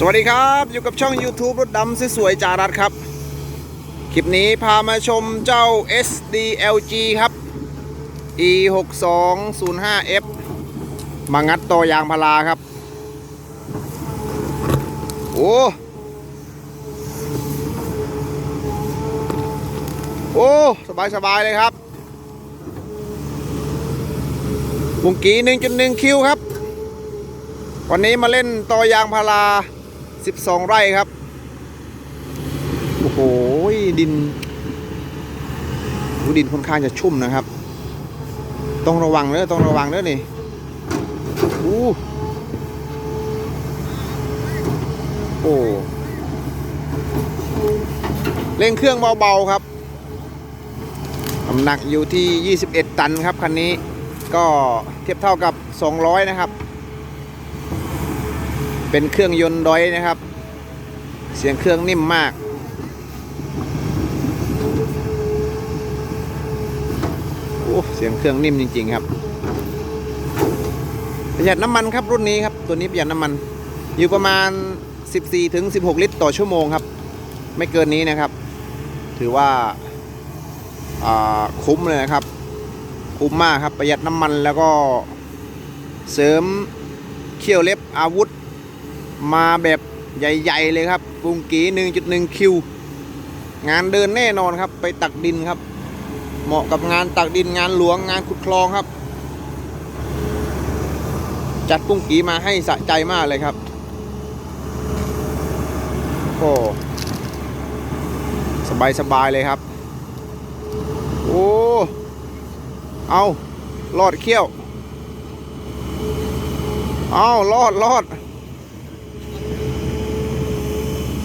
สวัสดีครับอยู่กับช่อง YouTube รถดำสวยๆจารัดครับ คลิปนี้พามาชมเจ้า SDLG ครับ E 6 2 0 5 F มางัดต่อยางพาราครับ โอ้ โอ้ สบายสบายๆเลยครับบุงกี1.1คิวครับวันนี้มาเล่นต่อยางพารา 12 ไร่ครับ โอ้โห ดินดินค่อนข้างจะชุ่มนะครับ ต้องระวังเด้อต้องระวังเด้อนี่อู้โอ้เร่งเครื่องเบาๆครับน้ำหนักอยู่ที่ 21 ตันครับ คันนี้ก็เทียบเท่ากับ 200 นะครับ เป็นเครื่องยนต์ดอยนะครับ เสียงเครื่องนิ่มมากโอ้เสียงเครื่องนิ่มจริง ๆ ครับ ประหยัดน้ำมันครับรุ่นนี้ครับ ตัวนี้ประหยัดน้ำมัน อยู่ประมาณ 14ถึง16 ลิตร ต่อชั่วโมงครับ ไม่เกินนี้นะครับ ถือว่าอ่าคุ้มเลยนะครับ คุ้มมากครับประหยัดน้ำมันแล้วก็เสริมเขี้ยวเล็บอาวุธ มาแบบใหญ่ๆเลยครับกรุงกี1.1คิว งานเดินแน่นอนครับ ไปตักดินครับ เหมาะกับงานตักดินงานหลวงงานขุดคลองครับ จัดปุ้งกีมาให้สะใจมากเลยครับโอ้สบายสบายๆเลยครับ โอ้ เอาลอดเขี้ยว เอาลอดลอด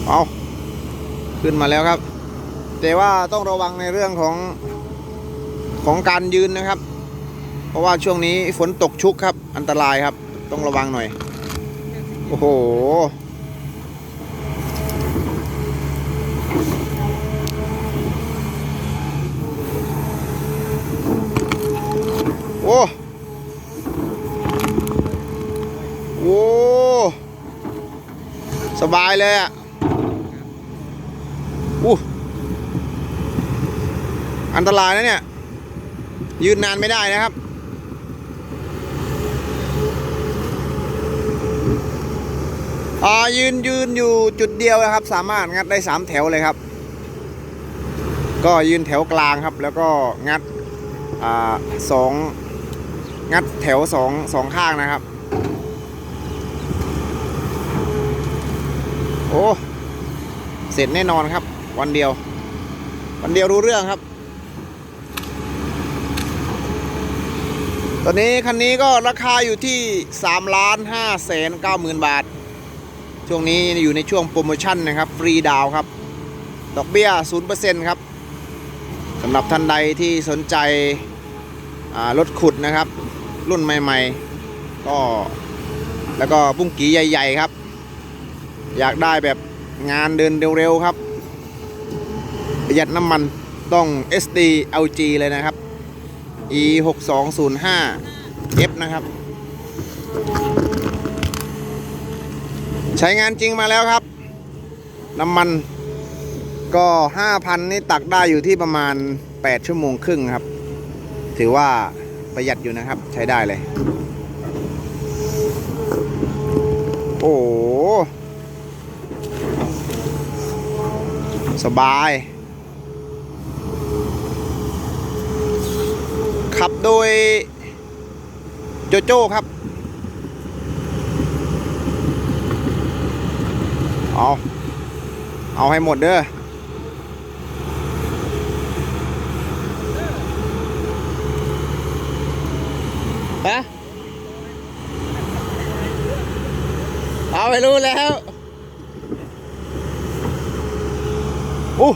เอาขึ้นมาแล้วครับ แต่ว่าต้องระวังในเรื่องของของการยืนนะครับ เพราะว่าช่วงนี้ฝนตกชุกครับ อันตรายครับ ต้องระวังหน่อย โอ้โห โอ้โอ้สบายเลยอะอู้ อันตรายนะเนี่ย ยืนนานไม่ได้นะครับ อ่ายืนยืนอยู่จุดเดียวนะครับ สามารถงัดได้สามแถวเลยครับ ก็ยืนแถวกลางครับ แล้วก็งัด อ่าสองงัดแถวสองสองข้างนะครับ โอ้ เสร็จแน่นอนครับ วันเดียว วันเดียวรู้เรื่องครับ ตอนนี้คันนี้ก็ราคาอยู่ที่3ล้าน5แสน9หมื่นบาท ช่วงนี้อยู่ในช่วงโปรโมชั่นนะครับ ฟรีดาวครับ ดอกเบี้ย0%ครับสำหรับท่านใดที่สนใจรถขุดนะครับ รุ่นใหม่ ๆ ก็แล้วก็ปุ้งกีใหญ่ ๆ ครับ อยากได้แบบงานเดินเร็ว ๆ ครับ ประหยัดน้ำมันต้อง SD LG เลยนะครับ E 6 2 0 5 F นะครับ ใช้งานจริงมาแล้วครับ น้ำมันก็ 5,000 นี่ตักได้อยู่ที่ประมาณ 8 ชั่วโมงครึ่งครับ ถือว่าประหยัดอยู่นะครับ ใช้ได้เลย โอ้สบาย ขับโดยโจโจ้ครับเอาเอาให้หมดเด้อฮะเอาไปรู้แล้วอู้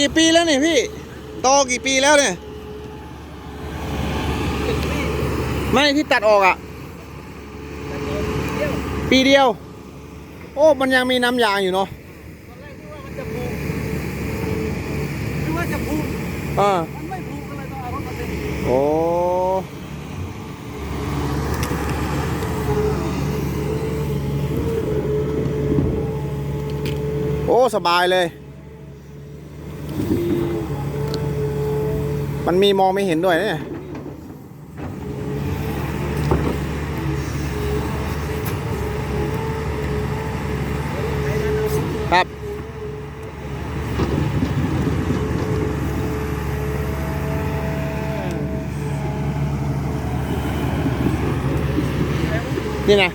กี่ปีแล้วเนี่ยพี่โตกี่ปีแล้วเนี่ยไม่ที่ตัดออกอะ ปีเดียว โอ้ มันยังมีน้ำยางอยู่เนาะตอนแรกที่ว่ามันจะผูกว่าจะผูกอ่ามันไม่ผูกก็เลยต้องเอารถมาติดโอ้โอ้ สบายเลย มันมีมองไม่เห็นด้วยเนี่ยครับ นี่นะ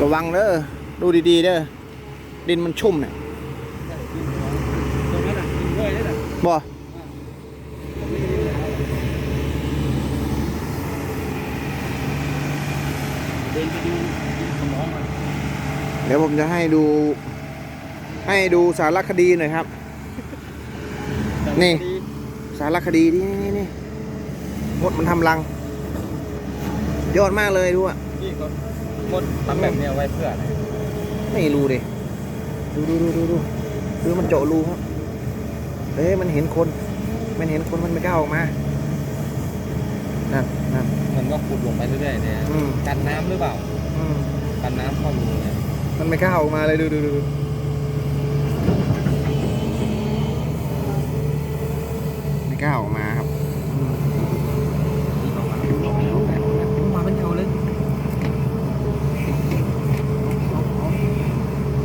ระวังเด้อดูดีๆเด้อดินมันชุ่มเนี่ย ตรงนั้นอะยิงด้วยนี่แหละ บ่เดินไปดูสมองมันเดี๋ยวผมจะให้ดู ให้ดูสารคดีหน่อยครับ นี่ สารคดีนี่นี่นี่มดมันทำรัง ยอดมากเลยดูอะพี่ก็มดทำแบบนี้เอาไว้เพื่ออะไรไม่รู้ดิ ดูดูดูดูดูดูมันเจาะรูครับเอ้ยมันเห็นคน มันเห็นคนมันไม่กล้าออกมา นั่นนั่น มันก็ขุดลงไปเรื่อยๆเนี่ยอืม กันน้ำหรือเปล่า อืมกันน้ำเข้ารูเนี่ยมันไม่กล้าออกมาเลยดูดูดูดูไม่กล้าออกมาครับอืมนี่ออกมาออกมาออกมาออกมาเป็นเงาเลย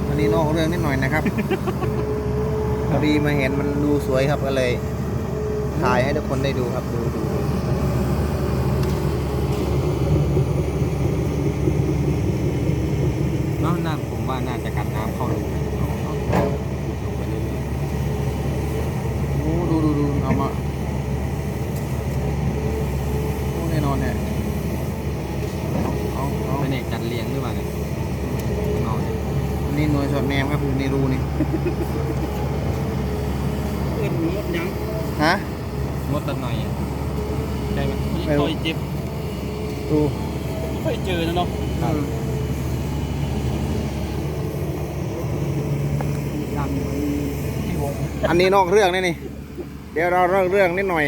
อันนี้นอกเรื่องนิดหน่อยนะครับพ อดีมาเห็นมันดูสวยครับก็เลยถ่ายให้ทุกคนได้ดูครับดูดูดูน้ำน้ำผมว่าน่าจะกันน้ำเข้ารูเอาเอาเอาลงไปเรื่อยโอ้ดูดูดูเอามาแน่นอนเนี่ยเอาเอาเอาเป็นเอกจัดเลี้ยงหรือเปล่าเนี่ยเอาเนี่ยอันนี้หน่วยสอดแนมครับอยู่ในรูนี่ มดยังฮะมดตัดหน่อยอะใช่ไหมไม่รู้ค่อยเจ็บดูไม่ค่อยเจอนะเนาะอืมยังที่วงอันนี้นอกเรื่องนี่นี่ เดี๋ยวเราเรื่องเรื่องนิดหน่อย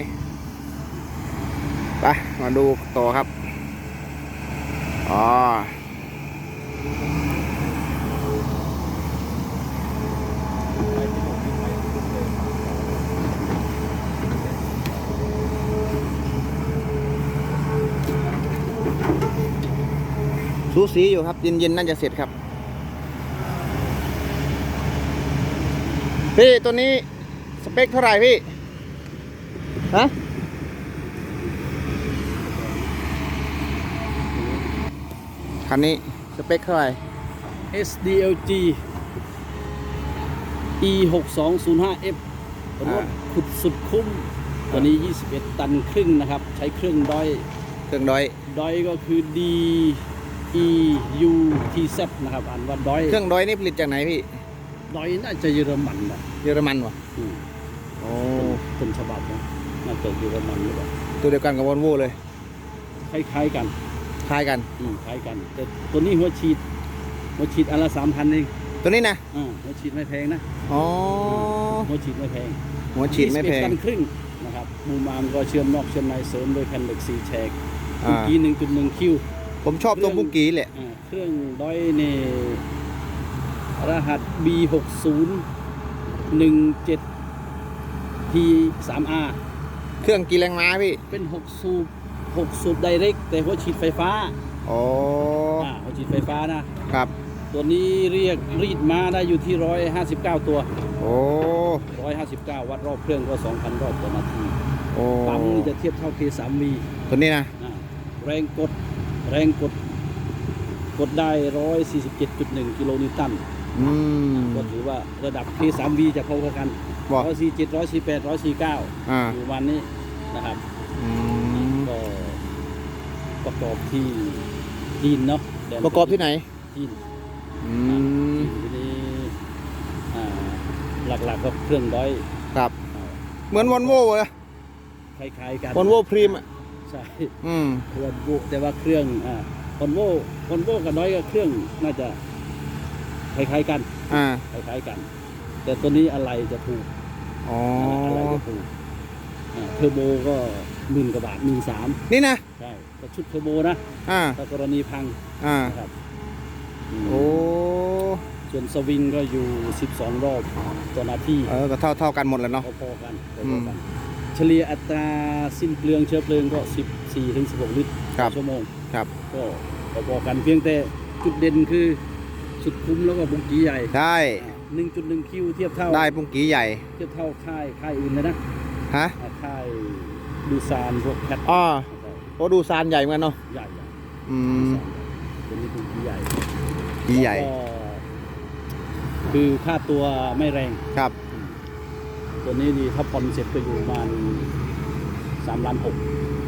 ไปมาดูต่อครับ อ๋อ สูสีอยู่ครับเย็นๆน่าจะเสร็จครับพี่ตัวนี้สเปคเท่าไหร่พี่ฮะคันนี้สเปคเท่าไหร่ SDLG E 6 2 0 5 F รถขุดสุดคุ้ม ตัวนี้ 21 ตันครึ่งนะครับ ใช้เครื่องดอย เครื่องดอยดอยก็คือ D E U T Z นะครับอ่านว่าดอยเครื่องดอยนี่ผลิตจากไหนพี่ดอยน่าจะเยอรมันนะเยอรมันวะอืมโอ้ต้นฉบับนะน่าจะเยอรมันหรือเปล่าตัวเดียวกันกับวอลโวเลย คล้ายๆกัน คล้ายกันอืมคล้ายกัน แต่ตัวนี้หัวฉีด หัวฉีดอันละสามพันเองตัวนี้นะอ่าหัวฉีดไม่แพงนะอ๋อหัวฉีดไม่แพงหัวฉีดไม่แพง21ตันครึ่งนะครับมูมามก็เชื่อมนอกเชื่อมในเสริมโดยแผ่นเหล็กสี่แฉกอ่าเมื่อกี้หนึ่งจุดหนึ่งคิว ผมชอบตัวบุ้งกีแหละ อ่าเครื่องด้อยเนรหัส B 6 0 1 7 T 3 R เครื่องกี่แรงม้าพี่ เป็น 6 สูบ 6 สูบไดเรกแต่หัวฉีดไฟฟ้าอ๋อ อ่าหัวฉีดไฟฟ้านะ ครับ ตัวนี้เรียกรีดมาได้อยู่ที่ 159 ตัว โอ้159 วัดรอบเครื่องก็ 2,000 รอบต่อนาที โอ้ปั๊มนี่จะเทียบเท่า K3V ตัวนี้นะ อ่าแรงกด แรงกดกดได้ 147.1 กิโลนิวตันอืม ก็ถือว่าระดับ K3V จะพอๆกันบอก 147 148 149 อ่าอยู่วันนี้นะครับ อืมก็ประกอบที่จีนเนาะแดนประกอบที่ไหนจีนอืมทีนี้อ่าหลักๆก็เครื่องด้อยครับ เหมือนวอลโวเลยคล้ายๆกันวอลโวพรีมอะ ใช่อืมวอลโวแต่ว่าเครื่องอ่าคอนโวคอนโวกับน้อยก็เครื่องน่าจะคล้ายๆกันอ่าคล้ายๆกัน แต่ตัวนี้อะไรจะถูกอ๋ออะไรจะถูกอ่าเทอร์โบก็หมื่นกว่าบาทหมื่นสามนี่นะใช่แต่ชุดเทอร์โบนะอ่าถ้ากรณีพังอ่านะครับอืมโอ้ส่วนสวิงก็อยู่ 12 รอบต่อนาทีเออก็เท่าเท่ากันหมดแล้วเนาะพอๆกันพอือมๆกัน เฉลี่ยอัตราสิ้นเปลืองเชื้อเพลิงก็ 14ถึง16 ลิตรครัต่อบชั่วโมงครับ ก็พอๆกันเพียงแต่จุดเด่นคือสุดคุ้มแล้วก็บุงกี้ใหญ่ได้หนึ่งจุดหนึ่งคิวเทียบเท่าได้ปุ้งกีใหญ่ เทียบเท่าค่ายค่ายอื่นเลยนะฮะอ่าค่ายดูซานพวกแคทอ๋อโอ้ดูซานใหญ่เหมือนกันเนาะ ใหญ่ใหญ่อืมเป็นนี่บุงกี้ใหญ่กีใหญ่ แล้วก็คือค่าตัวไม่แรง ครับ ตัวนี้ดีถ้าผ่อนเสร็จก็อยู่ประมาณสามล้านหก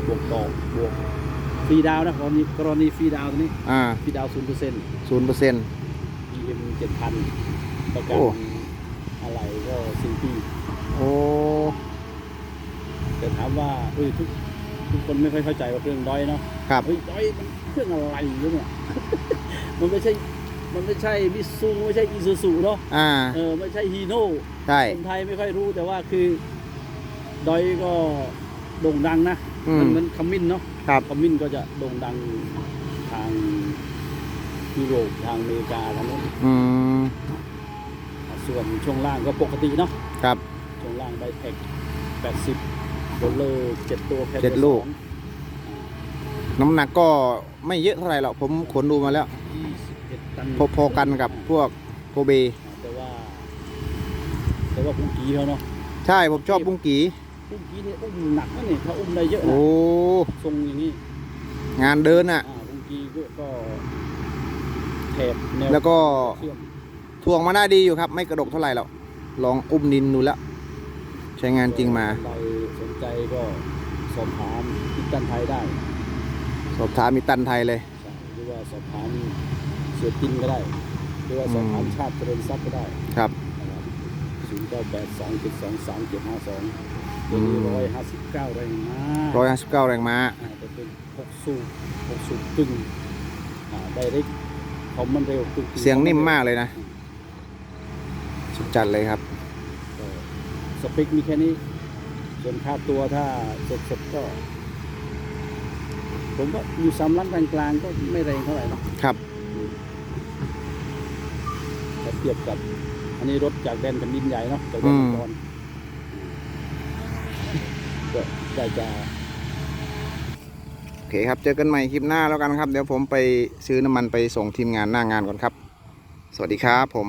บวกต่อบวกฟรีดาวน์นะกรณีกรณีฟรีดาวน์ตัวนี้อ่าฟรีดาวศูนย์เปอร์เซ็นต์ ศูนย์เปอร์เซ็นต์ EM เจ็ดพันประกันโอ้ อะไรก็สี่ปี โอ้ แต่ถามว่าเอ้ยทุกทุกคนไม่ค่อยเข้าใจว่าเครื่องด้อยเนาะครับ เฮ้ยด้อยมันเครื่องอะไรวะเนี่ย มันไม่ใช่ มันไม่ใช่มิซูไม่ใช่อีซูซูเนาะ อ่า เออไม่ใช่ฮีโน่ ใช่ คนไทยไม่ค่อยรู้แต่ว่าคือ ดอยก็โด่งดังนะอืม มันเหมือนขมิ้นเนาะครับขมิ้นก็จะโด่งดังทางยุโรปทางอเมริกาทางนู้นอืมส่วนช่วงล่างก็ปกติเนาะครับ ช่วงล่างไดแท็ก80โดลเลอร์เจ็ดตัวแค่เจ็ดลูกน้ำหนักก็ไม่เยอะเท่าไหร่หรอกผมขนดูมาแล้ว ยี่สิบเอ็ดตันพอๆกันกับพวกโกเบ แต่ว่าแต่ว่าปุ้งกีเขาเนาะใช่ผมชอบปุ้งกีปุ้งกีนี่อุ้มหนักนะนี่ถ้าอุ้มได้เยอะโอ้นะทรงอย่างนี้งานเดินอะ อ่าบางทีก็ก็แถบแนวแล้วก็เชื่อมทวงมาได้ดีอยู่ครับ ไม่กระดกเท่าไหร่หรอกลองอุ้มดินดูแล้วใช้งานจริงมา ใครสนใจก็สอบถามทิศกันไทยได้สอบถามมีตันไทยเลย ใช่หรือว่าสอบถามเสือตินก็ได้ หรือว่าสอบถามอืมชาติเจริญทรัพย์ก็ได้ ครับ ก้าแปดสองเจ็ดสองสามเจ็ดห้าสองตัวนี้อืมร้อยห้าสิบเก้าแรงม้าร้อยห้าสิบเก้าแรงม้าอ่าแต่เป็นหกสูบหกสูบตึงอ่าได้เล็กเขามันเร็วตึงๆเสียงนิ่มมากเลยนะ สุดจัดเลยครับ ก็สเปคมีแค่นี้ ส่วนค่าตัวถ้าสดๆก็ ผมว่าอยู่สามล้านกลางๆก็ไม่แรงเท่าไหร่เนอะครับ ถ้าเทียบกับ อันนี้รถจากแดนแผ่นดินใหญ่เนาะจากแดนอืมัมงกรก็ได้จะโอเคครับ เจอกันใหม่คลิปหน้าแล้วกันครับ เดี๋ยวผมไปซื้อน้ำมันไปส่งทีมงานหน้างานก่อนครับ สวัสดีครับผม